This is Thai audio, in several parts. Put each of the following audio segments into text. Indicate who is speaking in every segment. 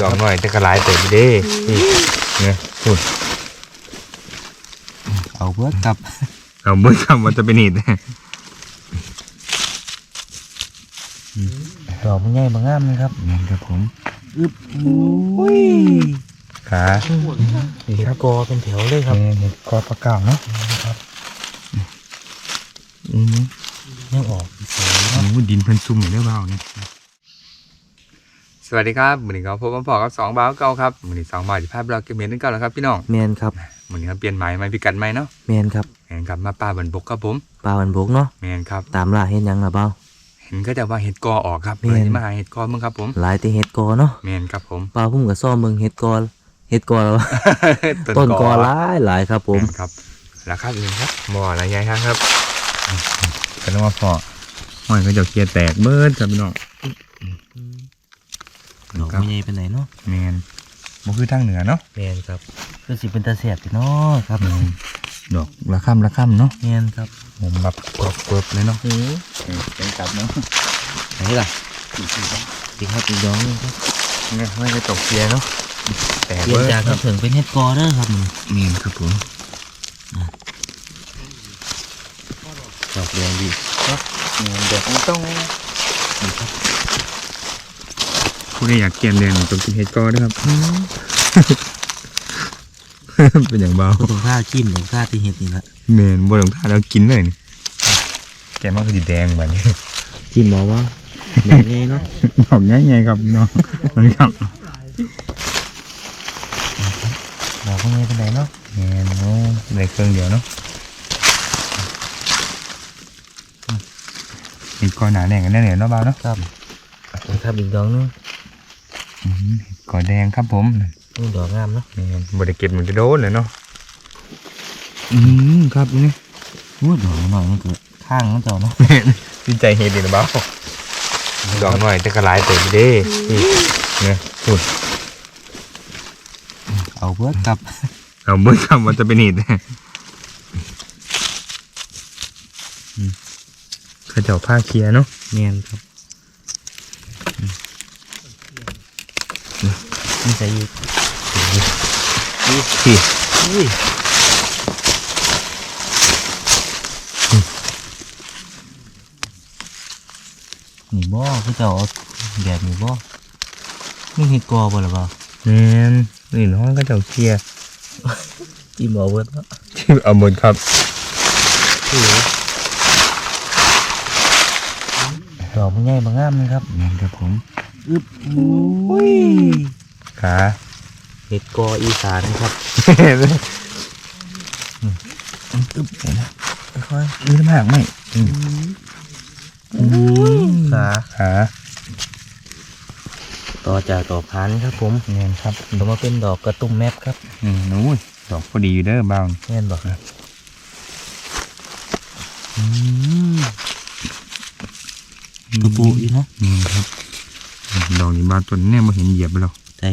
Speaker 1: ดอกหน่อยแต่ก็หลายเติบอยู่เด้นี่เนี่ยพูด
Speaker 2: เอาเบิดครับ
Speaker 1: เอาเมื่อคำว่าจะเป็นหิด
Speaker 2: ดอกมันใหญ่บางงามเลยครับ
Speaker 1: นี่ครับผม
Speaker 2: อึบอุ้ย
Speaker 1: ขา
Speaker 2: เห็ดกอเป็นแถวเลยครับ
Speaker 1: เนี่ยเห็ดกอปลาเก่าเนาะ
Speaker 2: ครับ
Speaker 1: อืม
Speaker 2: ยังออกอีกสวย
Speaker 1: โอ้ดินเพิ่นซุ่มอยู่เด้อเบาเนี่ย สวัสดีครับมือนี้ก็พบกับพ่อกับสองบ่าวเก่าครับมือนี้สองบ่าวที่ภาพเราเก็บเมนต์กันเก่าแล้วครับพี่น้อง
Speaker 2: แมนครับ
Speaker 1: มือนี้ก็เปลี่ยนใหม่ใหม่พิกัดใหม่เนาะ
Speaker 2: แมนครับ
Speaker 1: แมนครับมาป่าบันบกครับผม
Speaker 2: ปลาวันบกเนาะ
Speaker 1: แมนครับ
Speaker 2: ตามล่าเห็ดหยังล่ะเบ้า
Speaker 1: เห็นก็จะว่าเห็ดกอออกครับ
Speaker 2: แม่น
Speaker 1: เลยที่มาหาเห็ดกอมึงครับผม
Speaker 2: หลายแต่เห็ดกอเนาะ
Speaker 1: แมนครับผม
Speaker 2: ปลาพุ่มกับซ่อมเมืองเห็ดกอเห็ดกอแล้วต้นกอหลายหลายครับผม
Speaker 1: แนครับราคาอื่นครับหมออะไรใหญ่ครับก็ต้องมาพอห้อยก็จะเคลียร์แตกเบิดครับพี่น้อง
Speaker 2: ดอก
Speaker 1: ครับ
Speaker 2: มันใหญ่เป็นไหนเนาะ
Speaker 1: แมนมันคือทางเหนือเนาะ
Speaker 2: แมนครับก็สิเป็นตาเสียบพี่น้อครับ
Speaker 1: แมนดอกละค่ำละค่ำเนาะ
Speaker 2: แมนครับ
Speaker 1: ผมแบบกรอบกรอบเลยเนาะ
Speaker 2: หือ
Speaker 1: เป็นกลับเนาะ
Speaker 2: ไหนล่ะอีกครับอีกดอกหนึงครับ
Speaker 1: เนี่ยห้อยก็ตกเคลียร์เนาะแตก
Speaker 2: เปลี่ย
Speaker 1: เบิ
Speaker 2: น
Speaker 1: ด
Speaker 2: จาก
Speaker 1: ครั
Speaker 2: เห็
Speaker 1: บ
Speaker 2: ดถึงเป็นเห็ดกอเด้อครับนี่
Speaker 1: แมนครับผม
Speaker 2: ดอกแดงดี
Speaker 1: แมนเดี๋ยวต้องต้อง ผู้ใดอยากเกียนแดงต้องกินเห็ดกอด้วยครับ เป็นอย่างเบา
Speaker 2: ก็ต้องท่าจิ้มต้องท่าที่เห็ดนี่ละ
Speaker 1: เมนบนหลังคาแล้วกินเลยนี่แกมันก็สีแดงแบบนี้
Speaker 2: จิ้มบอกว่าแบบนี้เนาะ
Speaker 1: ดอกง่ายๆครับน้องมันครับ
Speaker 2: ดอกมันใหญ่เป็นไหนเนาะ
Speaker 1: แมนโอ้ได้เครื่องเดียวเนาะมีกอหนาแดงกันแน่เนี่ยเนาะเบาเนาะ
Speaker 2: ครับนี่ครับอีกดอกหนึง
Speaker 1: อืม กอแดงครับผม
Speaker 2: นี่ดอกงามเนาะ
Speaker 1: แมนบริเก็บมันจะโดนเลยเนาะอืมครับนี่
Speaker 2: อู้ดอกหน่อยนี่คือข้างมันเจ้าเนาะ
Speaker 1: ดีใจเฮ็ดดีนะเบาดอกหน่อยแต่ก็หลายเติบอยู่เด้นี่เนี่ยสุด
Speaker 2: เอาเบิดครับ
Speaker 1: เอาเมื่อคำว่าจะเป็นหิดเขาเจ้าผ้าเคลียร์เนาะ
Speaker 2: เนียนครับ นี่ใส่อีก
Speaker 1: ที่
Speaker 2: อุ้ยนี่บ่คือเจ้าเอาแบบนี้บ่นี่เห็ดกอบ่หรือเปล่า
Speaker 1: แมนนี่น้องก็เจ้าเคลียร์
Speaker 2: จิ้มเอาเบิดเนาะ
Speaker 1: ที่เอาหมดครับ
Speaker 2: ดอกมันใหญ่บางงามเลยครับ
Speaker 1: แมนครับผม
Speaker 2: อึบอุ้ย
Speaker 1: ขา
Speaker 2: เห็ดกออีสานครับ
Speaker 1: ตึ๊บเห็นนะ
Speaker 2: ค่อย
Speaker 1: นี่มากไหมอืม
Speaker 2: ๆขา
Speaker 1: ขา
Speaker 2: ต่อจากดอกพันครับผม
Speaker 1: แมนครับ
Speaker 2: ต่อมาเป็นดอกกระตุ้มแมปครับ
Speaker 1: อืมนู้ยดอกพอดีอยู่เด้อเบา
Speaker 2: แม่นบอกกระปูอีเนาะ
Speaker 1: อืมครับดอกนี้บาต้นเนี่ยมาเห็นเหยียบไปแล้ว
Speaker 2: ใส่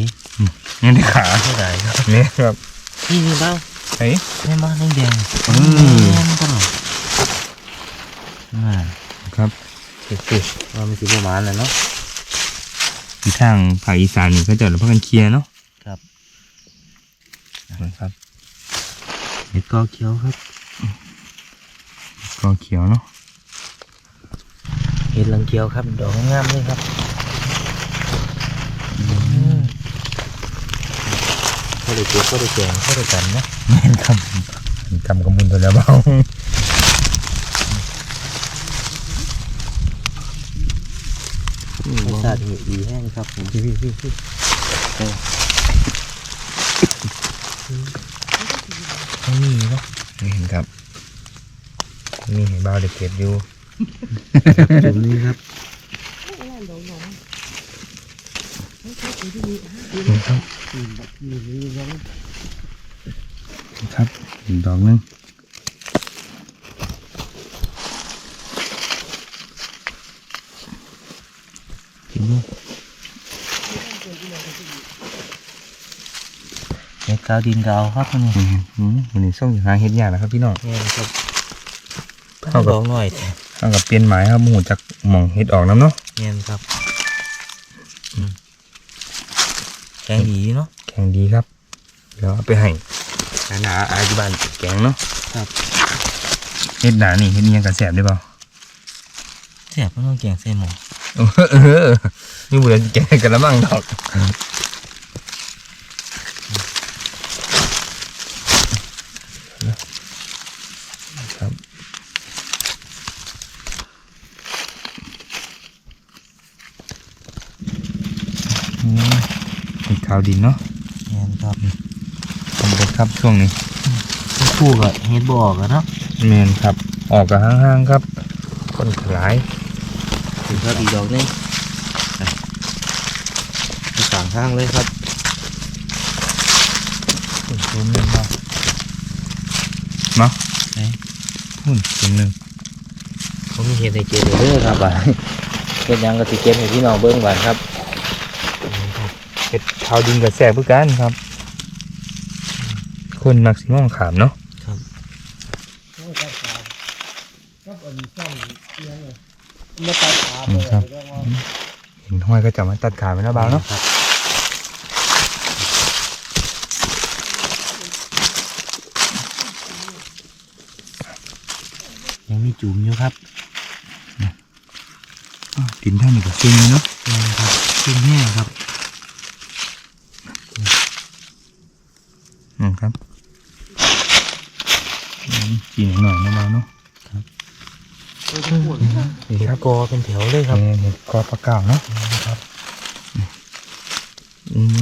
Speaker 1: นี่ในขา
Speaker 2: เท่าไหร่ครับ
Speaker 1: เนี่ยครับ
Speaker 2: นี่นี่เบ้า
Speaker 1: เฮ้ย
Speaker 2: แม่บ้านแดงแดง
Speaker 1: อืม
Speaker 2: แม่นตลอดอ่า
Speaker 1: ครับ
Speaker 2: สิว่ามันสิประมาณน่ะเนาะ
Speaker 1: ที่ทางภาคอีสานนี่เขาเจะรับกันเคลียร์เนาะ
Speaker 2: ครับ
Speaker 1: ครับ
Speaker 2: เห็ดกอเขียวครับ
Speaker 1: ก็เขียวเนาะ
Speaker 2: เห็ดลังเขียวครับดอกงามเลยครับ เขาได้เก็บเขาได้แกงเขาได้กันนะ
Speaker 1: แม่นครับจำกระมุนตัวแล้วเบาร
Speaker 2: สชาติดีแห้งครับผม
Speaker 1: พี่พี่พี่พี่
Speaker 2: นี่เนาะ
Speaker 1: นี่เห็นครับ นี่เห็นเบาเด็กเก็บอยู่
Speaker 2: จุ่มนี้ครับ
Speaker 1: นี่ครับครับอีกดอกนึง
Speaker 2: จุ่มนี้เห็ดกาวดินกาวครับนี่
Speaker 1: นี่อืมวันนี้ส่งหาเฮ็ดยากนะครับพี่น้อง
Speaker 2: นี่ครับ
Speaker 1: เท่ากับ
Speaker 2: หน่อย
Speaker 1: เอากับเปลี่ยนหมายครับหมูจากหม่องเฮ็ดออกน้ำเนาะ
Speaker 2: เงี้ยครับ แข็งดีเนาะ
Speaker 1: แข็งดีครับ เดี๋ยวเอาไปให้นานาอาที่บ้านแกงเนาะ
Speaker 2: ครับ
Speaker 1: เฮ็ดหนานี่เฮ็ดอิหยังกระแสบได้เปล่า
Speaker 2: แซ่บก็ต้องแกงใส่หม้อ
Speaker 1: เออนี่บุญแกงกันละมั่งดอกครับอืมมี ขาวดินเนาะ
Speaker 2: แม่นครับ
Speaker 1: ทำบดครับช่วงนี้
Speaker 2: คู่กับเฮ็ดบ่ออกอะเนาะ
Speaker 1: แมนครับ ออกกับห้างๆครับ คนขลาย
Speaker 2: ถึงครับอีกดอกหนึงอะไปกลางทางเลยครับ
Speaker 1: หุ่นตัวหนึงเนาะเนาะ
Speaker 2: ไหน
Speaker 1: หุ่นตัวหนึง
Speaker 2: ผมมีเห็ดในเกลือเด้อครับบ่าเฮ็ดหยังก็สิเก็บให้พี่น้องเบิ่งบ้านครับ
Speaker 1: เห็ดขาวดินกับแสบเพื่อกันครับ คนมักสิมองขามเนาะ
Speaker 2: ครับ
Speaker 1: นี่ครับเห็นห้อยก็จะมาตัดขาไปแล้วเบาเนาะ
Speaker 2: ครับยังมีจุ่มอยู่ครับ
Speaker 1: อ้าวดินท่านนี่ก็ซิงเลยเนาะ
Speaker 2: แม่นครับขึ้นแห้งครับ
Speaker 1: อืมครับอืม กินหน่อยนะเบาเนาะนี่ครับ
Speaker 2: กอเป็นแถวเลยครับ
Speaker 1: เห็นเห็ดกอปลาเก่าเนาะ
Speaker 2: ครับ
Speaker 1: อืม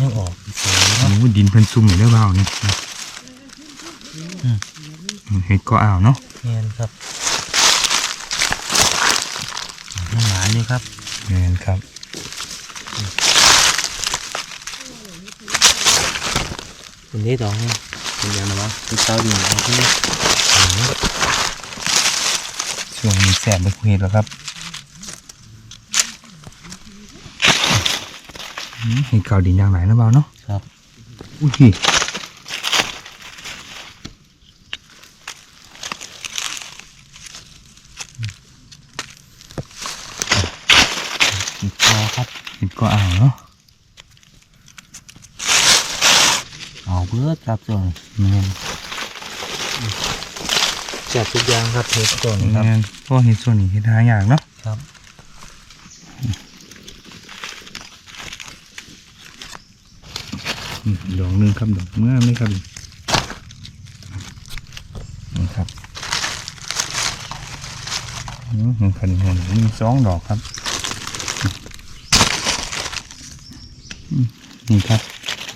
Speaker 2: ยังออกสวย
Speaker 1: โอ้
Speaker 2: เนาะ
Speaker 1: โหดินเพิ่นซุ่มอยู่เด้อเบานี่นะอืมเห็ดก็อ่าวเนาะ
Speaker 2: แม่นครับยังหวานอยู่ครับ
Speaker 1: แมนครับ
Speaker 2: คุณได้ดอกนี่เป็นยังไงวะเป็นเต้าดินของคุณนี่
Speaker 1: ช่วงนี้แสบไปคุยแล้วครับอืมเห็ดเก่าดินอย่างไรนะเบาเนาะ
Speaker 2: ครับ
Speaker 1: อุ้ย
Speaker 2: อีกคอครับ
Speaker 1: เห็ดก็อ่าวเนาะ
Speaker 2: เอาเพื่อ ครับส่วน
Speaker 1: แมน
Speaker 2: จัดทุกอย่างครับเทสตัวนี้
Speaker 1: แม
Speaker 2: ครับ
Speaker 1: นเพราะเห็ดส่วนนี้เห็ดหาอย่างเนาะ
Speaker 2: ครับ
Speaker 1: อืมดอกหนึงครับดอกเมื่อไม่ครับนี่ครับอืมมันขันหันมีสองดอกครับอืมนี่ครับ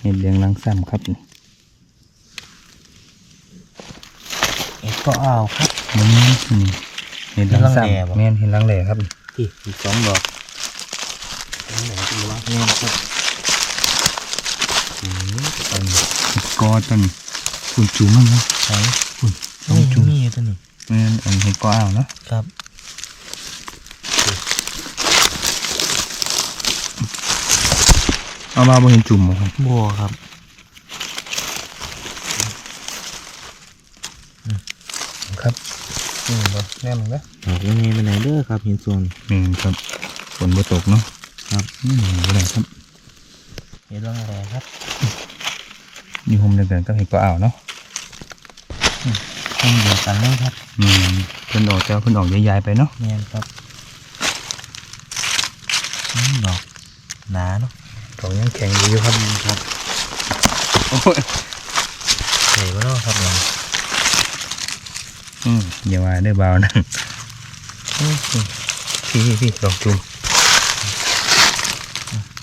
Speaker 1: เห็ดเลียงลังซ้ำครับนี่
Speaker 2: เอ็ด ก็เอาครับ
Speaker 1: อืมนี่เห็ดลัง
Speaker 2: เห็ดรังแหล่
Speaker 1: ซ้ำ
Speaker 2: บ่
Speaker 1: แม่นเห็ดลังแหล่ครับ
Speaker 2: ที่อีกสองดอกอันไหนเป็นวะแม่นครับ
Speaker 1: อืมอันนี้เห็ดกอต้นคุณจุ๋มมันเนาะ
Speaker 2: ใช่
Speaker 1: คุณสอง
Speaker 2: นี่
Speaker 1: จุ๋ม
Speaker 2: มีอยู่ตัวนี้
Speaker 1: แม่นอันนี้เห็ดกออ้าวเนาะ
Speaker 2: ครับ
Speaker 1: เอามาบ่เห็นจุ่มบ่ครับ
Speaker 2: บัวครับ
Speaker 1: ครับ นี่บ่แน่มึงนะ
Speaker 2: ดอกยังไงไปไหนเด้อครับเห็นส่วน
Speaker 1: แม่นครับฝนบ่ตกเนาะ
Speaker 2: ครับ
Speaker 1: นี่บ่ได้ครับ
Speaker 2: เห็ดรังแรครับ
Speaker 1: นี่ผมเดินๆก็เห็ดกออ้าวเนาะ
Speaker 2: ต้นเดียวกันเลยครับ
Speaker 1: แม่นเพิ่นออกแต่ว่าเพิ่นออกใหญ่ๆไปเนาะ
Speaker 2: แม่นครับอืมดอกหนาเนาะ
Speaker 1: ดอกยังแข็งอยู่ครับ
Speaker 2: ครับ
Speaker 1: โอ้ย
Speaker 2: ใส่ก็ได้ครับเนี่ย
Speaker 1: อย่าว่าได้อเบานั่นอื้อหือพี่พี่ดอกจุ่ม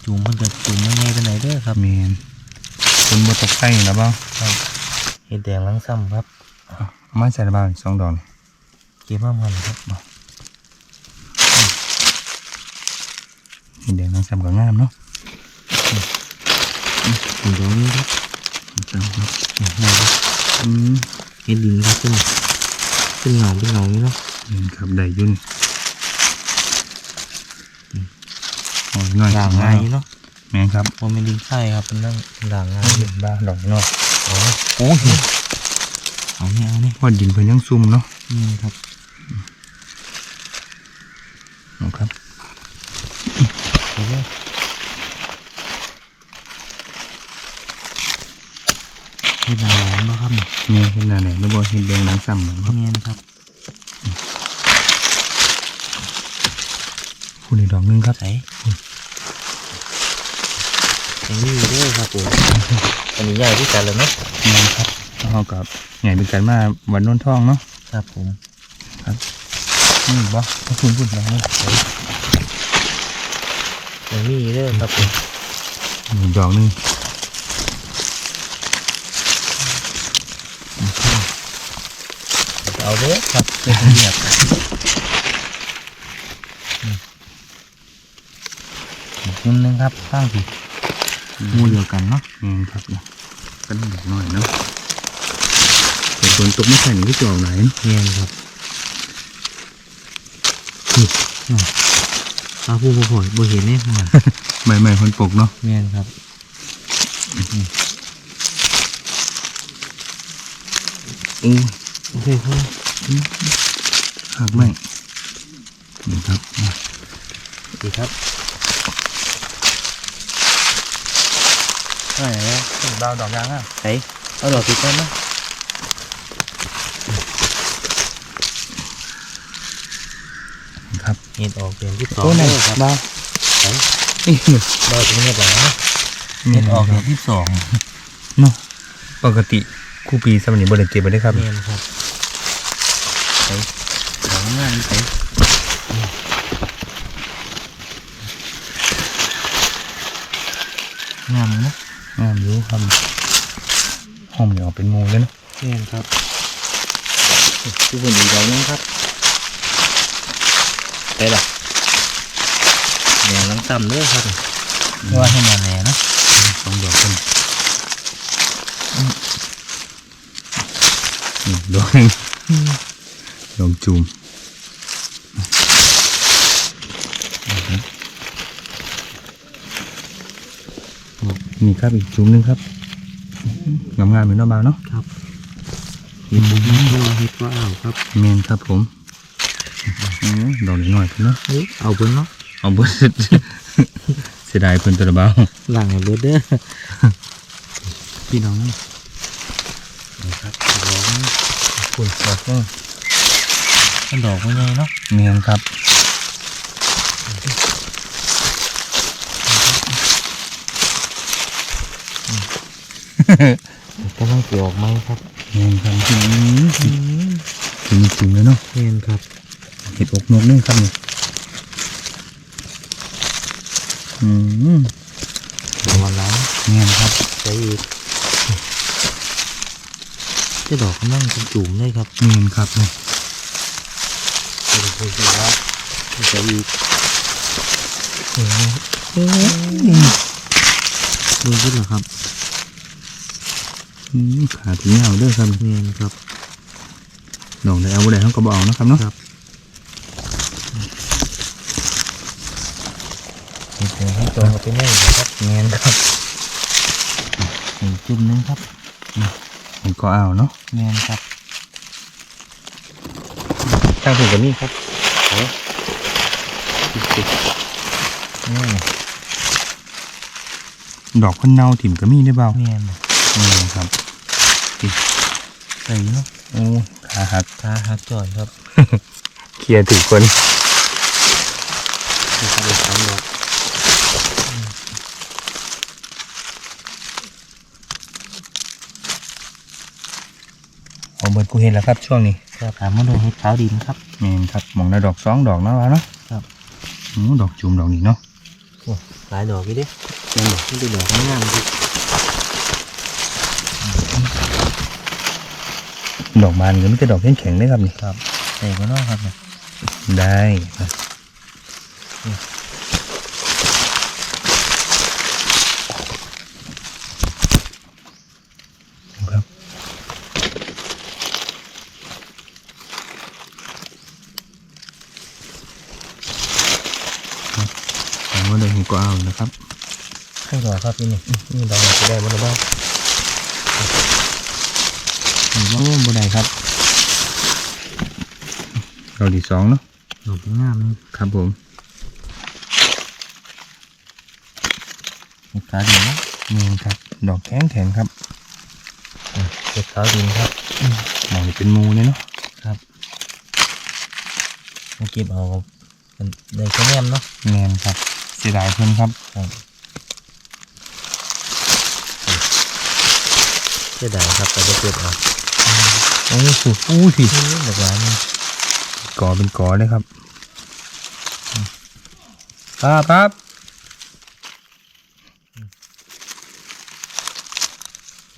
Speaker 2: จุ่มมันจะจุ่มยังไงไปไหนเด้อครับ
Speaker 1: แม่นฝนบ่ตกใส่นะบ่าง
Speaker 2: เห็ดแดงลังซ้ำครับ
Speaker 1: มาใส่ละเบาสองดอกนี่
Speaker 2: เก็บมามันครับ
Speaker 1: เห็ดแดงนางซ้ำก็งามเนาะ
Speaker 2: ถึงตรงนี้ครับ
Speaker 1: จังครับ
Speaker 2: นี่ครับ
Speaker 1: อืม
Speaker 2: เห็ดดินครับขึ้น เป็นเงาเป็นเงานี่เนาะ
Speaker 1: นี่ครับได้ยุ่นง่าย
Speaker 2: ด่างง่ายเนาะ
Speaker 1: แม่นครับ
Speaker 2: ว่าไม่ดินใช่ครับเป็นนั่งด่างง่าย
Speaker 1: บ้าดอกเนาะ
Speaker 2: โอ้
Speaker 1: โห
Speaker 2: เอาเนี่ยเอาเนี่ย
Speaker 1: ว่าดินเพิ่นยังซุ่มเนาะ
Speaker 2: นี่ครับ
Speaker 1: เอาครับ
Speaker 2: เดี๋ยวไม่ได้ ครับนี่
Speaker 1: เนี่ยเห็นหน้าไหนไม่บอกเห็นแดงหลังซ้ำบ่ครับ
Speaker 2: เนียนครับ
Speaker 1: คุณอีกดอกหนึงครับ
Speaker 2: ใส่อย่างนี้เด้อครับผมอันนี้ใหญ่ที่กันเลยเนาะ
Speaker 1: เนี่ยครับเอากับใหญ่เป็นกันมาวันโน้นท่องเนาะ
Speaker 2: ครับผม
Speaker 1: นี่บ่ถ้าคุณพูดแล้วนี่
Speaker 2: อย่างนี้เด้อครับผม
Speaker 1: อีกดอกหนึง
Speaker 2: เอาเด้อครับเป็นเงียบอีกนุ่มนึงครับข้างผิดมูเดียวกันเนาะ
Speaker 1: เนี่ยครับเนี่ยก็ต้องดอกน้อยเนาะแต่ฝนตกไม่ใส่หนูก็จะออกไหน
Speaker 2: เนียนครับนี่เอาผู้บ่หอยบ่เห็นเนี่ยมัน
Speaker 1: ใบใหม่คนปกเนาะ
Speaker 2: เนียนครับ
Speaker 1: อู้
Speaker 2: โอเคครับ
Speaker 1: หักไม่นี่ครับ
Speaker 2: ดีครับใช่แล้ว
Speaker 1: ดาวดอกยางอะ
Speaker 2: ไหนเอาดอกติดกันนะ
Speaker 1: ครับ
Speaker 2: เห็ดออกเดือนที่สอง
Speaker 1: นะ
Speaker 2: ครับ
Speaker 1: ดาว
Speaker 2: ไหน
Speaker 1: นี่
Speaker 2: ดอกตรงนี้แบบนะเห็ดออกเดือนที่สอง
Speaker 1: เนาะปกติคู่ปีสมัยนี้บริเก็บไปได้ครับ
Speaker 2: เนียครับ หนดอกงามนี่ไหนงามนะ
Speaker 1: งามรู้ครับห้องมันออกเป็นโมเลยเนาะ
Speaker 2: เนียนครับที่ผมอีกดอกนึงครับไปละแหน่ลังต่ำเด้อครับเพราะว่าให้มาแหน่เนาะ
Speaker 1: สองดอกกันนี่ดอกหนึ่งดอก จูมนี่ครับอีกจูมหนึงครับงามงามๆเหมือนน้องบาวเนาะ
Speaker 2: ครับเห็ดบุ้งตัวเห็ดว่าอ้าวครับ
Speaker 1: เมนครับผมอืมดอกหน่อยๆเพิ่นเนาะ
Speaker 2: เฮ้ยเอาเบิ้งเนาะ
Speaker 1: เอาเบิดเสียดายเพิ่นตัวละเบา
Speaker 2: หลังให้เบิ้งเด้อ
Speaker 1: พี่น้อง
Speaker 2: นะครับดอกนี้
Speaker 1: คุณดอก นึง
Speaker 2: มันดอกมันใหญ่เนาะ
Speaker 1: เมียนครับ
Speaker 2: กำลังเกี่ยวออกไหมครับ
Speaker 1: เมียนครับอืมจริงจริงๆเลยเนาะ
Speaker 2: เห็นครับ
Speaker 1: เห็ดอกนกนึงครับนี่อืม
Speaker 2: ดอกวันล้าง
Speaker 1: เมียนครับ
Speaker 2: ใส่อีกเจะดอกกำลังจุ่มๆเลยครับ
Speaker 1: เมียนครับนี่
Speaker 2: เดี๋ยวผมจะว่าใส่อีกดูขึ้นเหรอครับ
Speaker 1: อืมขาถึงเหงาเด้วยครับ
Speaker 2: เนียนครับ
Speaker 1: ดอกไหนเอาบ่ได้เขาก็บเอานะครับเนาะ
Speaker 2: ครับเห็ดอย่างที่ตรงกับไปแน่ครับ
Speaker 1: เมียนครับ
Speaker 2: หนึ่งจุ่มนึงครับ
Speaker 1: มันก็เอาเนาะ
Speaker 2: เนียนครับ
Speaker 1: ทางถึงกับนี่ครับ
Speaker 2: นี่
Speaker 1: ดอกคนเน่าถิ่มก็มีได้เบา
Speaker 2: เนียน
Speaker 1: เมียนครับ
Speaker 2: ใส่เนาะ
Speaker 1: โอ้ขาหัก
Speaker 2: ตาหักจ่อยครับ
Speaker 1: เคลียร์ถึงคน
Speaker 2: มีการสามดอก
Speaker 1: เอาเบิดกูเห็นแล้วครับช่วงนี้
Speaker 2: ครับถามมาดูเห็ดขาวดินครับ
Speaker 1: เมียนครับมองได้ดอกสองดอกเนาะวะเนาะ
Speaker 2: ครับ
Speaker 1: อืมดอกจุ่มดอกนี้เนาะ
Speaker 2: โอ้หลายดอกอยู่เดินั่นดอกนี่เป็นดอกงามๆดิ
Speaker 1: ดอกบานก็ไม่ใช่ดอกแข็งๆเลยครับนี่
Speaker 2: ครับใส่ก็นอกครับเนี่ย
Speaker 1: ได้ครับครับ ถามว่าได้เห็น ก็เอานะครับ
Speaker 2: ให้ดอกครับนี่นี่
Speaker 1: นี่ดอกจะได้บ่ได้บ้างโอ้บ่ได้ครับดอกที่สองเนาะ
Speaker 2: ดอกงามนี่
Speaker 1: ครับผม
Speaker 2: เห็ดขาวดินเนาะ
Speaker 1: นี่ครับ ดอกแข็งแข็งๆครับ
Speaker 2: ใส่เห็ดขาวดินครับ
Speaker 1: หมองนี่เป็นหมูเนี่ยเนาะ
Speaker 2: ครับมาเก็บเอาเป็นในกระแนมเนาะ
Speaker 1: แมนครับเสียดายเพิ่นครับ
Speaker 2: ครับเสียดายครับแต่จะเก็บเอา
Speaker 1: โอ้โหอู้สิ
Speaker 2: นี่แบบว่านี่
Speaker 1: ก่อเป็นก่อเลยครับครับครับ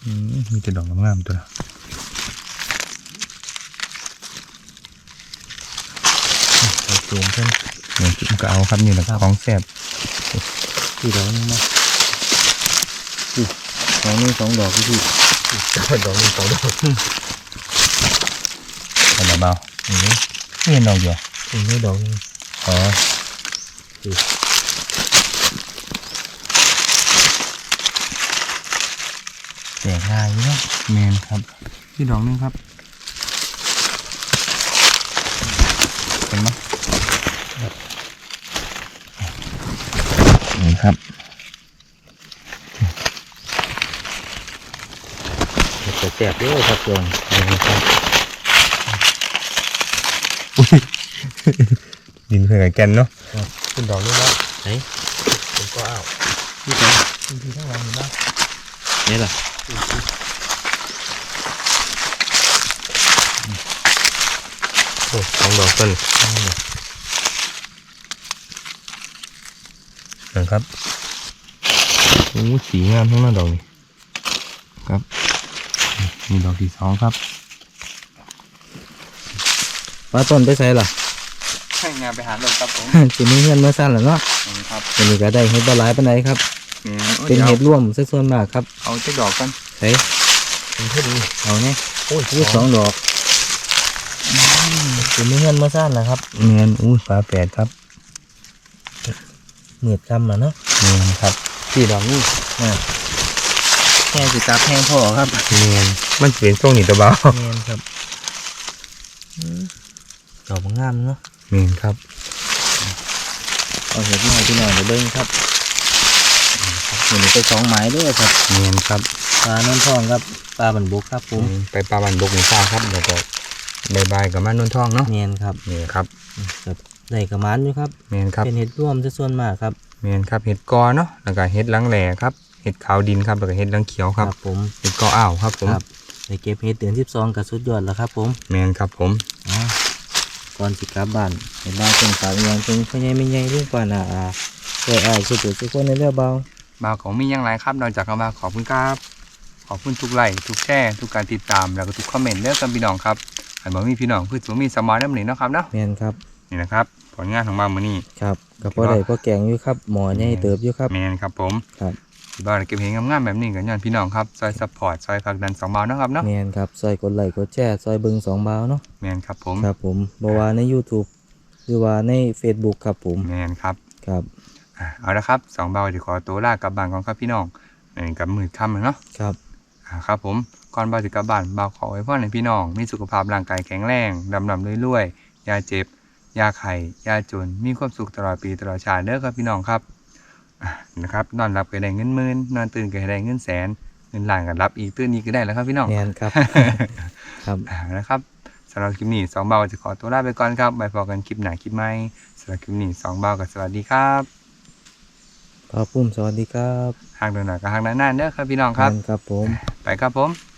Speaker 1: อืมมีแต่ดอกงามๆตัวละ
Speaker 2: ใส่จูงเพิ่น
Speaker 1: เดี๋ยวผมก็เอาครับนี่แหละของแซ่บ
Speaker 2: สี่ดอกนึงมาสี่ดอกนี้สองดอกพี่พี่ดอกนี้สองดอก
Speaker 1: แต่ละเบา
Speaker 2: นี่นี่
Speaker 1: ไม่เห็นดอกเดียว
Speaker 2: นี่ดอกนึง
Speaker 1: อ๋อ
Speaker 2: แตกง่ายอยู่เนาะ
Speaker 1: แมนครับที่ดอกหนึงครับเห็นไหม ครับ
Speaker 2: เห็ดจะแตกเด้อครับเพื่อน
Speaker 1: นี่ครับอุ๊ยดินเพื่อกับแกนเนาะ
Speaker 2: ขึ้นดอกนี้แล้วไหนผมก็เอาที่ไหนที่ข้างหลังนี่บ้างนี่ล่ะ
Speaker 1: โอ้สองดอกต้นนะ ครับโอ้สีงามทั้งนั้นดอกนี่ครับนี่ดอกที่สองครับ
Speaker 2: ว่าต้นไปใส่ล่ะ
Speaker 1: ให้งานไปหาดอกครับผม
Speaker 2: จะมีเงินมาสั้นแล้วเนาะ
Speaker 1: ครับ
Speaker 2: วันนี้ก็ได้เห็ดบหลายปานใดครับเป็นเห็ดร่วมซะส่วนมากครับ
Speaker 1: เอาเจ้าดอกกัน
Speaker 2: ใส่เป็นเท่าดีเอาเนี่ยโอ้ยยี่สองดอกจะมีเงินมาสั้นแล้วครับ
Speaker 1: เงินอู้ฟ้าแปดครับ
Speaker 2: เห มือดจำแล้วเนาะ
Speaker 1: เงินครับสี่ดอกนี่
Speaker 2: แห้งสิตาแห้งพ่อครับ
Speaker 1: เงินมันเปลี่ยนทรงนี่ตัวเบา
Speaker 2: เงินครับดอกงามเนาะ
Speaker 1: เงินครับ
Speaker 2: เอาเห็ดมาให้พี่น้องเดี๋ยวเบิ้งครับวันนี้ไปสองหมายด้วยครับ
Speaker 1: เงินครับ
Speaker 2: ปลาน้นทองครับปลาบันบุกครับผม
Speaker 1: ไปปลาบันบกหนึ่งฟ้าครับเดี๋ยวก็บายบายกับม่านนวลทองเนาะ
Speaker 2: เนียนครับ
Speaker 1: นี่ครับ
Speaker 2: ครับ ได้กระมานอยู่ครับ
Speaker 1: เงินครับ
Speaker 2: เป็นเห็ดร่วมซะส่วนมากครับ
Speaker 1: เงินครับเห็ดกอเนาะแล้วก็เห็ดลังแหล่ครับเห็ดขาวดินครับแล้วก็เห็ดลังเขียวครับ
Speaker 2: ผม
Speaker 1: เห็ดกออ้าวครับผม
Speaker 2: ครับได้เก็บเห็ดเดือนที่สองกับสุดยอดแล้วครับ ผม
Speaker 1: เงินครับผม
Speaker 2: อ่าก่อนสิกลับบ้านเห็นบ้านเป็นฝากอย่างเป็นพ่อใหญ่ไม่ใหญ่ลูกป่านาอาช่วยอ้ายช่วยตัวทุกคนในเรื่องเบา
Speaker 1: บ่าวของมีอย่างไรครับนอกจากคำว่าขอบคุณครับขอบคุณทุกไลค์ทุกแชร์ทุกการติดตามแล้วก็ทุกคอมเมนต์เด้อกันพี่น้องครับอันบ่มีพี่น้องคือตัวมีสมาร์ทน้ำหนึ่งเนาะครับเนาะ
Speaker 2: แม่นครับ
Speaker 1: นี่นะครับผลงานของมามื้อนี้
Speaker 2: ครับกับพ่อใดพ่อแกงอยู่ครับหมอใหญ่เติบอยู่ครับ
Speaker 1: แมนครับผม
Speaker 2: ครับ
Speaker 1: ที่บ้านเก็บเห็นงามๆแบบนี้กับย้อนพี่น้องครับซอยซัพพอร์ตซอยผลักดันสองบาทนาะครับเนาะ
Speaker 2: แม่นครับซอยกดไลค์กดแชร์ซอยเบิงสองบาวเนาะ
Speaker 1: แมนครับผม
Speaker 2: ครับผมบ่ว่าใน YouTube หรือว่าใน Facebook ครับผม
Speaker 1: แมนครับ
Speaker 2: ครับ
Speaker 1: อะเอาละครับสองเบาจะขอตัวลากลับบ้านก่อนครับพี่น้องนี่กับมือค่ำแล้วเนาะ
Speaker 2: ครับ
Speaker 1: อ่าครับผมก่อนเบาจะกลับบ้านเบาขอไว้พ่อในพี่น้องมีสุขภาพร่างกายแข็งแรงดำดำรวยๆอยาเจ็บอ ยาไข่อยาจนมีความสุขตลอดปีตลอดชาติเด้อครับพี่น้องครับอะนะครับนอนหลับก็ได้เงินหมื่นนอนตื่นก็ได้เงินแสนเงินล้านก็รับอีกตื่นอีกก็ได้แล้วครับพี่น้อง
Speaker 2: แม่นครับครับ
Speaker 1: อ่านะครับสำหรับคลิปนี้สองเบาจะขอตัวลาไปก่อนครับไปพอกันคลิปหน้าคลิปใหม่สำหรับคลิปนี้สองเบากับสวัสดีครับ
Speaker 2: พระพุ่มสวัสดีครับ
Speaker 1: ห่างเดินหน่อยกับห่างนานๆเด้อครับพี่น้องครับ
Speaker 2: แม่นครับผม
Speaker 1: ไปครับผม